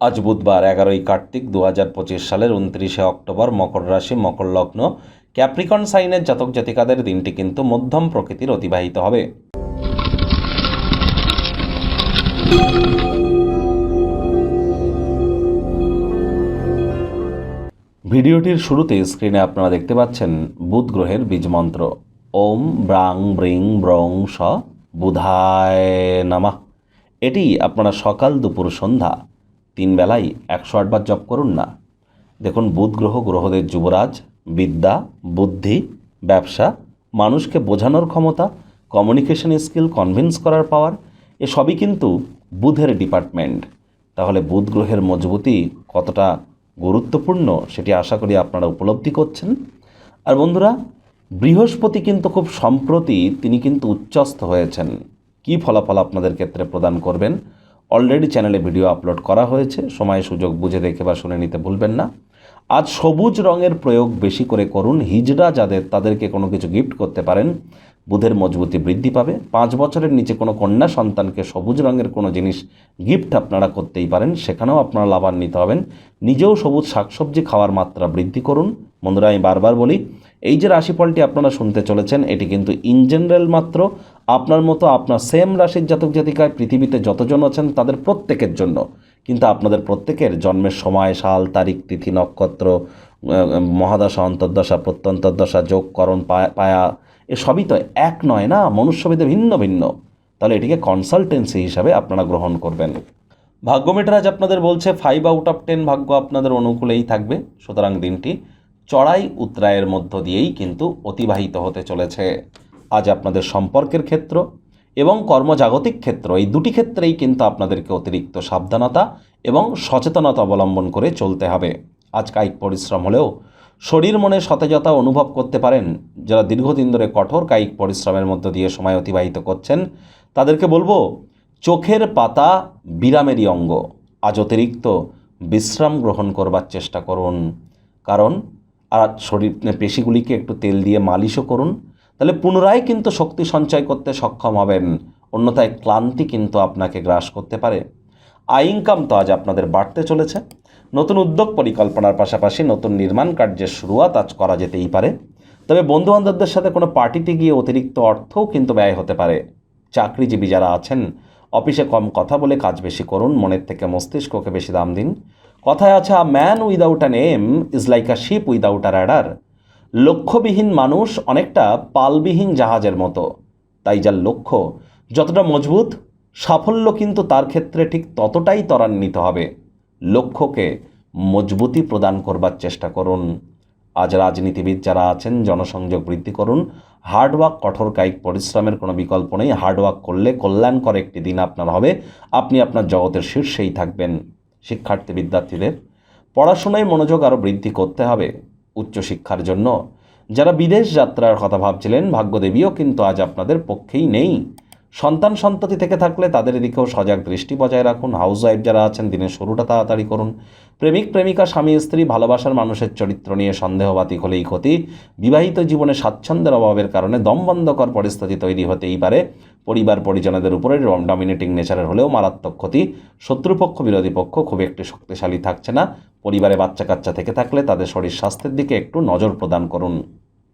আজ বুধবার, এগারোই কার্তিক দু হাজার পঁচিশ সালের উনত্রিশে অক্টোবর, মকর রাশি, মকর লগ্ন। ক্যাপ্রিকন সাইনের জাতক জাতিকাদের দিনটি কিন্তু মধ্যম প্রকৃতির অতিবাহিত হবে। ভিডিওটির শুরুতে স্ক্রিনে আপনারা দেখতে পাচ্ছেন বুধ গ্রহের বীজ মন্ত্র। ওম ব্রাং ব্রিং ব্রং স বুধায় নামা। এটি আপনারা সকাল দুপুর সন্ধ্যা তিন বেলায় একশো আটবার জপ করুন না। দেখুন, বুধ গ্রহ, গ্রহদের যুবরাজ, বিদ্যা, বুদ্ধি, ব্যবসা, মানুষকে বোঝানোর ক্ষমতা কমিউনিকেশন স্কিল কনভিন্স করার পাওয়ার এসবই কিন্তু বুধের ডিপার্টমেন্ট তাহলে বুধ গ্রহের মজবুতি কতটা গুরুত্বপূর্ণ সেটি আশা করি আপনারা উপলব্ধি করছেন। আর বন্ধুরা, বৃহস্পতি কিন্তু খুব সম্প্রতি তিনি কিন্তু উচ্চস্থ হয়েছেন। কি ফলাফল আপনাদের ক্ষেত্রে প্রদান করবেন? অলরেডি চ্যানেলে ভিডিও আপলোড করা হয়েছে। সময়, সুযোগ বুঝে দেখে বা শুনে নিতে ভুলবেন না। আজ সবুজ রঙের প্রয়োগ বেশি করে করুন। হিজড়া যাদের, তাদেরকে কোনো কিছু গিফট করতে পারেন। বুধের মজবুতি বৃদ্ধি পাবে। পাঁচ বছরের নিচে কোনো কন্যা সন্তানকে সবুজ রঙের কোনো জিনিস গিফট আপনারা করতেই পারেন। সেখানেও আপনারা লাভান্বিত হবেন। নিজেও সবুজ শাকসবজি খাওয়ার মাত্রা বৃদ্ধি করুন। বন্ধুরা, আমি বারবার বলি এই যে রাশিফলটি আপনারা শুনতে চলেছেন, এটি কিন্তু ইন জেনারেল মাত্র। আপনার মতো আপনার সেম রাশির জাতক জাতিকায় পৃথিবীতে যতজন আছেন তাদের প্রত্যেকের জন্য। কিন্তু আপনাদের প্রত্যেকের জন্মের সময়, সাল, তারিখ, তিথি, নক্ষত্র মহাদশা, অন্তর্দশা, প্রত্যন্তর্দশা যোগকরণ পায়া এসবই তো এক নয় না মনুষ্যভেদে ভিন্ন ভিন্ন। তাহলে এটিকে কনসালটেন্সি হিসাবে আপনারা গ্রহণ করবেন। ভাগ্যমিটার আজ আপনাদের বলছে ফাইভ আউট অফ টেন ভাগ্য আপনাদের অনুকূলেই থাকবে। সুতরাং দিনটি চড়াই উত্তরায়ের মধ্য দিয়েই কিন্তু অতিবাহিত হতে চলেছে। আজ আপনাদের সম্পর্কের ক্ষেত্র এবং কর্মজাগতিক ক্ষেত্র, এই দুটি ক্ষেত্রেই কিন্তু আপনাদেরকে অতিরিক্ত সাবধানতা এবং সচেতনতা অবলম্বন করে চলতে হবে। আজ কায়িক পরিশ্রম হলেও শরীর মনে সতেজতা অনুভব করতে পারেন। যারা দীর্ঘদিন ধরে কঠোর কায়িক পরিশ্রমের মধ্য দিয়ে সময় অতিবাহিত করছেন, তাদেরকে বলব, চোখের পাতা বিরামেরই অঙ্গ। আজ অতিরিক্ত বিশ্রাম গ্রহণ করবার চেষ্টা করুন। কারণ আর শরীর পেশিগুলিকে একটু তেল দিয়ে মালিশও করুন। তাহলে পুনরায় কিন্তু শক্তি সঞ্চয় করতে সক্ষম হবেন। অন্যথায় ক্লান্তি কিন্তু আপনাকে গ্রাস করতে পারে। আয় ইনকাম তো আজ আপনাদের বাড়তে চলেছে। নতুন উদ্যোগ পরিকল্পনার পাশাপাশি নতুন নির্মাণ কার্যের শুরুয়াত আজ করা যেতেই পারে। তবে বন্ধুবান্ধবদের সাথে কোনো পার্টিতে গিয়ে অতিরিক্ত অর্থও কিন্তু ব্যয় হতে পারে। চাকরিজীবী যারা আছেন, অফিসে কম কথা বলে কাজ বেশি করুন, মনের থেকে মস্তিষ্ককে বেশি দাম দিন। কথায় আছে a man without an aim is like a ship without a rudder লক্ষ্যবিহীন মানুষ অনেকটা পালবিহীন জাহাজের মতো। তাই যার লক্ষ্য যতটা মজবুত, সাফল্য কিন্তু তার ক্ষেত্রে ঠিক ততটাই ত্বরান্বিত হবে। লক্ষ্যকে মজবুতি প্রদান করবার চেষ্টা করুন। আজ রাজনীতিবিদ যারা আছেন, জনসংযোগ বৃদ্ধি করুন। হার্ডওয়ার্ক কঠোর কায়িক পরিশ্রমের কোনো বিকল্প নেই। হার্ডওয়ার্ক করলে কল্যাণকর একটি দিন আপনার হবে। আপনি আপনার জগতের শীর্ষেই থাকবেন। শিক্ষার্থী বিদ্যার্থীদের পড়াশোনায় মনোযোগ আরও বৃদ্ধি করতে হবে উচ্চশিক্ষার জন্য। যারা বিদেশ যাত্রার কথা ভাবছিলেন, ভাগ্যদেবীও কিন্তু আজ আপনাদের পক্ষেই নেই। সন্তান সন্ততি থেকে থাকলে তাদের দিকেও সজাগ দৃষ্টি বজায় রাখুন। হাউস ওয়াইফ যারা আছেন, দিনের শুরুটা তাড়াতাড়ি করুন। প্রেমিক, প্রেমিকা, স্বামী, স্ত্রী, ভালোবাসার মানুষের চরিত্র নিয়ে সন্দেহবাতিক হলেই ক্ষতি। বিবাহিত জীবনে স্বাচ্ছন্দ্যের অভাবের কারণে দমবন্ধকর পরিস্থিতি তৈরি হতেই পারে। পরিবার, পরিজনদের উপরে ডমিনেটিং নেচারের হলেও মারাত্মক ক্ষতি। শত্রুপক্ষ, বিরোধী পক্ষ খুব একটি শক্তিশালী থাকছে না। পরিবারে বাচ্চা কাচ্চা থেকে থাকলে তাদের শরীর স্বাস্থ্যের দিকে একটু নজর প্রদান করুন।